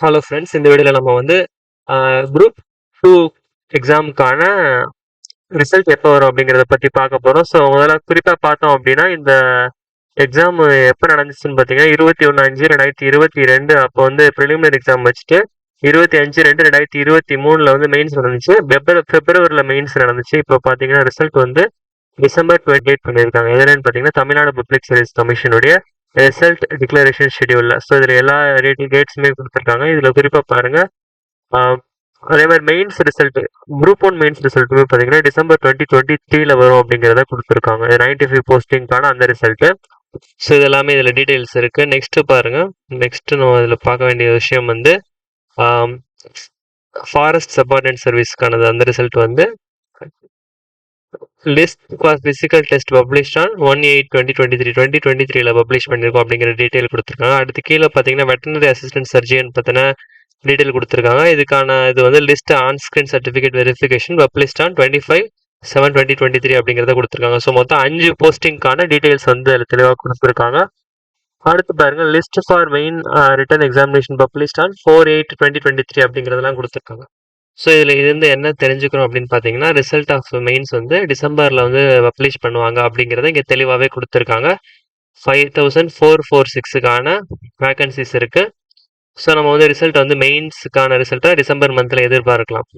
Hello friends இந்த வீடியோவில் நம்ம வந்து குரூப் டூ எக்ஸாமுக்கான ரிசல்ட் எப்போ வரும் அப்படிங்கிறத பற்றி பார்க்க போகிறோம் ஸோ முதல்ல குறிப்பாக பார்த்தோம் அப்படின்னா இந்த எக்ஸாம் எப்போ நடந்துச்சுன்னு பார்த்தீங்கன்னா இருபத்தி ஒன்று அஞ்சு ரெண்டாயிரத்தி இருபத்தி ரெண்டு அப்போ வந்து ப்ரிலிமினரி எக்ஸாம் வச்சுட்டு இருபத்தி அஞ்சு ரெண்டு ரெண்டாயிரத்தி இருபத்தி மூணில் வந்து மெயின்ஸ் நடந்துச்சு. பிப்ர பிப்ரவரியில் மெயின்ஸ் நடந்துச்சு. இப்போ பார்த்தீங்கன்னா ரிசல்ட் வந்து டிசம்பர் டுவெண்ட்டி எயிட் பண்ணியிருக்காங்க. எதுன்னு பார்த்தீங்கன்னா தமிழ்நாடு பப்ளிக் சர்வீஸ் கமிஷனுடைய ரிசல்ட் டிக்ளரேஷன் ஷெடியூலில் ஸோ இதில் எல்லா ரேட்டிங் டேட்ஸுமே கொடுத்துருக்காங்க. இதில் குறிப்பாக பாருங்கள் அதே மாதிரி mains result group one mains ரிசல்ட்டுமே பார்த்தீங்கன்னா டிசம்பர் டுவெண்ட்டி டுவெண்ட்டி த்ரீல வரும் அப்படிங்கிறத கொடுத்துருக்காங்க. நைன்டி ஃபைவ் போஸ்டிங்கான அந்த ரிசல்ட்டு ஸோ இது எல்லாமே இதில் டீட்டெயில்ஸ் இருக்குது நெக்ஸ்ட்டு பாருங்கள் நெக்ஸ்ட்டு நம்ம இதில் பார்க்க வேண்டிய விஷயம் வந்து ஃபாரஸ்ட் சப்பார்டினேட் சர்வீஸ்க்கானது அந்த ரிசல்ட் வந்து list for physical test publish on one eight twenty twenty three twenty twenty த்ரீல பப்ளிஷ் பண்ணியிருக்கோம் அப்படிங்கிற டீட்டெயில் கொடுத்துருக்காங்க. அடுத்து கீழே பார்த்தீங்கன்னா வெட்டனரி அசிஸ்டன்ட் சர்ஜியன் பார்த்தீங்கன்னா டீட்டெயில் கொடுத்துருக்காங்க. இதுக்கான இது வந்து list on screen certificate verification published on twenty five seven twenty twenty three அப்படிங்கிறத கொடுத்துருக்காங்க. ஸோ மொத்தம் அஞ்சு போஸ்டிங்க்கான டீட்டெயில்ஸ் வந்து அதில் தெளிவாக கொடுத்துருக்காங்க. அடுத்து பாருங்க list for main written examination published on four eight twenty twenty three அப்படிங்கிறதெல்லாம் கொடுத்துருக்காங்க. ஸோ இதில் இருந்து என்ன தெரிஞ்சுக்கணும் அப்படின்னு பார்த்தீங்கன்னா ரிசல்ட் ஆஃப் மெயின்ஸ் வந்து டிசம்பரில் வந்து பப்ளிஷ் பண்ணுவாங்க அப்படிங்கிறத இங்கே தெளிவாகவே கொடுத்துருக்காங்க. ஃபைவ் தௌசண்ட் ஃபோர் ஃபோர் சிக்ஸுக்கான வேக்கன்சிஸ் இருக்குது ஸோ நம்ம வந்து ரிசல்ட் வந்து மெயின்ஸுக்கான ரிசல்ட்டை டிசம்பர் மந்தில் எதிர்பார்க்கலாம்.